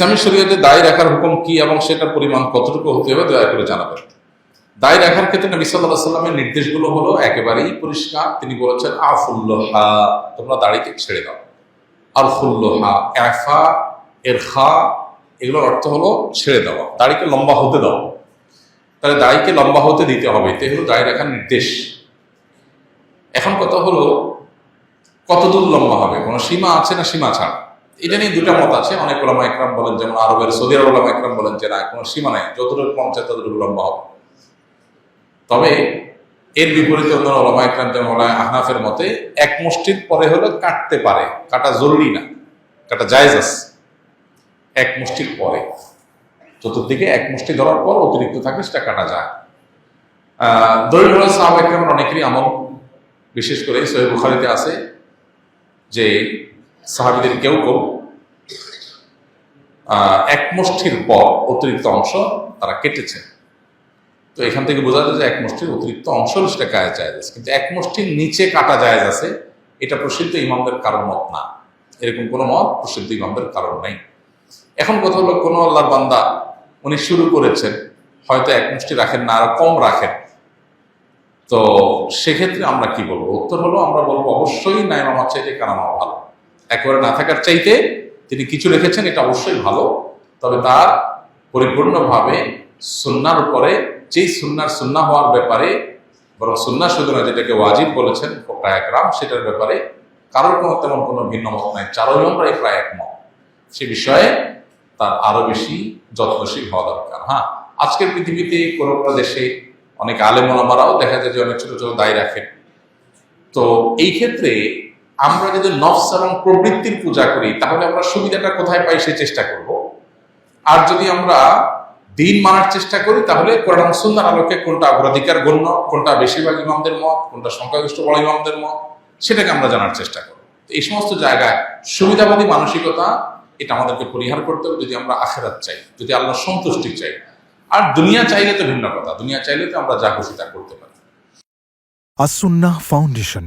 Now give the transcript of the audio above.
ইসলামী শরীয়তে দায় রাখার হুকুম কি এবং সেটার পরিমাণ কতটুকু হতে হবে দয়া করে জানাবেন। দায় রাখার ক্ষেত্রে নবী সাল্লাহ সাল্লামের নির্দেশগুলো হলো একেবারেই পরিষ্কার। তিনি বলেছেন, আফুল্লোহা তোমরা দাড়িকে ছেড়ে দাও। আলফুল্লোহা এফা এরখা এগুলোর অর্থ হলো ছেড়ে দেওয়া, দাড়িকে লম্বা হতে দাও। তাহলে দাড়িকে লম্বা হতে দিতে হবে, এটাই হলো দায় রাখার নির্দেশ। এখন কথা হলো, কতদূর লম্বা হবে? কোনো সীমা আছে না সীমা ছাড়া? এটা নিয়ে দুটা মত আছে। অনেক ওলামা একরাম বলেন, যেমন আরবের সৌদি আরব ওলামা একরাম বলেন যে, না কোনো সীমা নাই। যতটুকু কম চায় ততটুকু লম্বা হবে। তবে এর বিপরীতে অন্য ওলামা একরাম যেমন আহনাফের মতে, এক মুষ্টির পরে হলো কাটতে পারে, কাটা জরুরি না, কাটা জায়েজ আছে। এক মুষ্টির পরে, চতুর্দিকে এক মুষ্টি ধরার পর অতিরিক্ত থাকে, সেটা কাটা যায়। হলো সাহাব একরামের অনেকেরই আমল, বিশেষ করে সৈয়দ বুখারিতে আছে যে সাহাবিদের কেউ কেউ এক মুষ্টির পর অতিরিক্ত অংশ তারা কেটেছে। তো এখান থেকে বোঝা যায় যে এক মুষ্টির অতিরিক্ত অংশ সেটা কায়া যায় কিন্তু এক মুষ্টির নিচে কাটা যায় আছে, এটা প্রসিদ্ধ ইমামদের কারণ মত না। এরকম কোনো মত প্রসিদ্ধ ইমামদের কারণ নাই। এখন কথা হলো, কোনো আল্লাহর বান্দা, উনি শুরু করেছেন, হয়তো এক মুষ্টি রাখেন না, আর কম রাখেন। তো সেক্ষেত্রে আমরা কি বলব? উত্তর হলো, আমরা বলব অবশ্যই নাই মামার চাইতে কানামা ভালো। একেবারে না থাকার চাইতে তিনি কিছু রেখেছেন এটা অবশ্যই ভালো। তবে তার পরিপূর্ণভাবে সুন্নার উপরে, যেই সুন্নার সুন্না হওয়ার ব্যাপারে, বরং সুন্না শুধু না, যেটাকে ওয়াজিব বলেছেন একরাম, সেটার ব্যাপারে কারোর কোনো তেমন কোনো ভিন্ন মত নাই। চারোই আমরাই প্রায় একমত। সে বিষয়ে তার আরও বেশি যত্নশীল হওয়া দরকার হ্যাঁ? আজকের পৃথিবীতে কোনো কোনো দেশে অনেক আলেমলামারাও দেখা যায় যে অনেক ছোট ছোট দায় রাখেন তো এই ক্ষেত্রে আমরা যদি নফস এবং প্রবৃত্তির পূজা করি, তাহলে আমরা সুবিধাটা কোথায় পাই সে চেষ্টা করব। আর যদি আমরা দিন মানার চেষ্টা করি, তাহলে কোরআন সুন্নার আলোকে কোনটা অগ্রাধিকার গণ্য, কোনটা বেশিরভাগ ইমামদের মত, কোনটা সংখ্যাগরিষ্ঠ বড় ইমামদের মত, সেটাকে আমরা জানার চেষ্টা করব। এই সমস্ত জায়গায় সুবিধাবাদী মানসিকতা, এটা আমাদেরকে পরিহার করতে হবে যদি আমরা আখেরাত চাই, যদি আল্লাহ সন্তুষ্টি চাই। আর দুনিয়া চাইলে তো ভিন্ন কথা, দুনিয়া চাইলে তো আমরা যা খুশি তা করতে পারি। আসুন্নাহ ফাউন্ডেশন